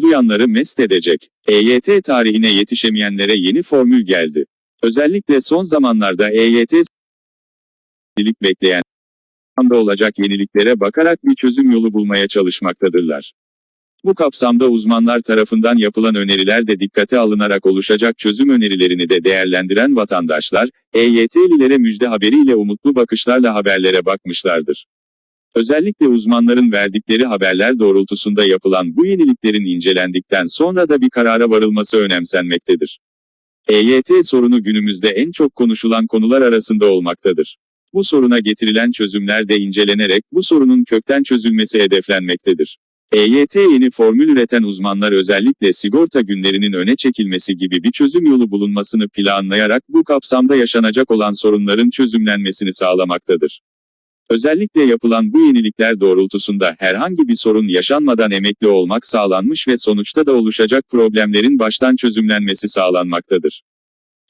Duyanları mest edecek. EYT tarihine yetişemeyenlere yeni formül geldi. Özellikle son zamanlarda EYT yenilik bekleyen anda olacak yeniliklere bakarak bir çözüm yolu bulmaya çalışmaktadırlar. Bu kapsamda uzmanlar tarafından yapılan öneriler de dikkate alınarak oluşacak çözüm önerilerini de değerlendiren vatandaşlar, EYT'lilere müjde haberiyle umutlu bakışlarla haberlere bakmışlardır. Özellikle uzmanların verdikleri haberler doğrultusunda yapılan bu yeniliklerin incelendikten sonra da bir karara varılması önemsenmektedir. EYT sorunu günümüzde en çok konuşulan konular arasında olmaktadır. Bu soruna getirilen çözümler de incelenerek bu sorunun kökten çözülmesi hedeflenmektedir. EYT yeni formül üreten uzmanlar özellikle sigorta günlerinin öne çekilmesi gibi bir çözüm yolu bulunmasını planlayarak bu kapsamda yaşanacak olan sorunların çözümlenmesini sağlamaktadır. Özellikle yapılan bu yenilikler doğrultusunda herhangi bir sorun yaşanmadan emekli olmak sağlanmış ve sonuçta da oluşacak problemlerin baştan çözümlenmesi sağlanmaktadır.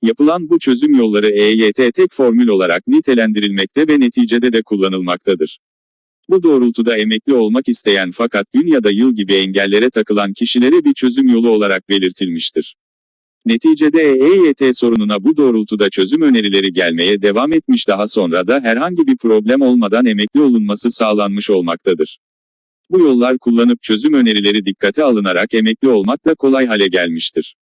Yapılan bu çözüm yolları EYT tek formül olarak nitelendirilmekte ve neticede de kullanılmaktadır. Bu doğrultuda emekli olmak isteyen fakat gün ya da yıl gibi engellere takılan kişilere bir çözüm yolu olarak belirtilmiştir. Neticede EYT sorununa bu doğrultuda çözüm önerileri gelmeye devam etmiş daha sonra da herhangi bir problem olmadan emekli olunması sağlanmış olmaktadır. Bu yollar kullanıp çözüm önerileri dikkate alınarak emekli olmak da kolay hale gelmiştir.